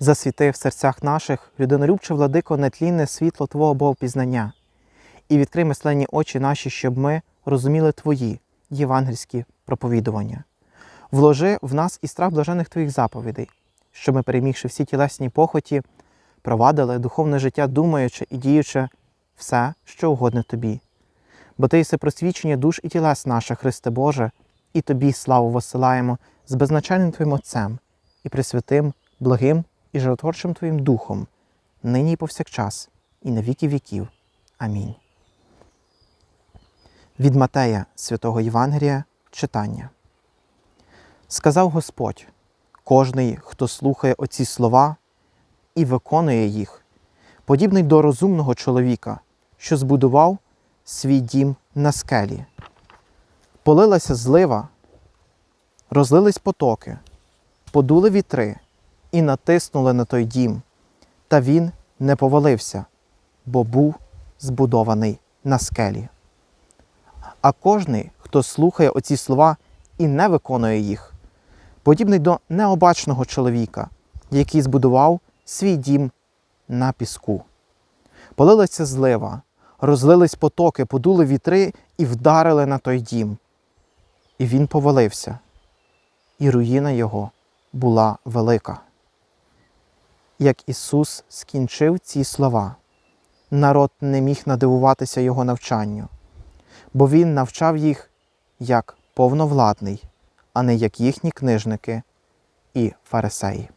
засвіти в серцях наших, людинолюбче владико, нетлінне світло Твого Богопізнання, і відкрий мисленні очі наші, щоб ми розуміли Твої євангельські проповідування. Вложи в нас і страх блажених Твоїх заповідей, щоб ми, перемігши всі тілесні похоті, провадили духовне життя, думаючи і діючи все, що угодне Тобі. Бо Ти єси просвічення душ і тілес наших, Христе Боже, і Тобі славу посилаємо з безначальним Твоїм Отцем і Пресвятим, благим і животворчим Твоїм Духом, нині і повсякчас, і на віки віків. Амінь. Від Матея святого Євангелія читання. Сказав Господь: кожний, хто слухає оці слова і виконує їх, подібний до розумного чоловіка, що збудував свій дім на скелі. Полилася злива, розлились потоки, подули вітри і натиснули на той дім, та він не повалився, бо був збудований на скелі. А кожний, хто слухає оці слова і не виконує їх, подібний до необачного чоловіка, який збудував свій дім на піску. Полилася злива, розлились потоки, подули вітри і вдарили на той дім. І він повалився, і руїна його була велика. Як Ісус скінчив ці слова, народ не міг надивуватися Його навчанню, бо Він навчав їх як повновладний, а не як їхні книжники і фарисеї.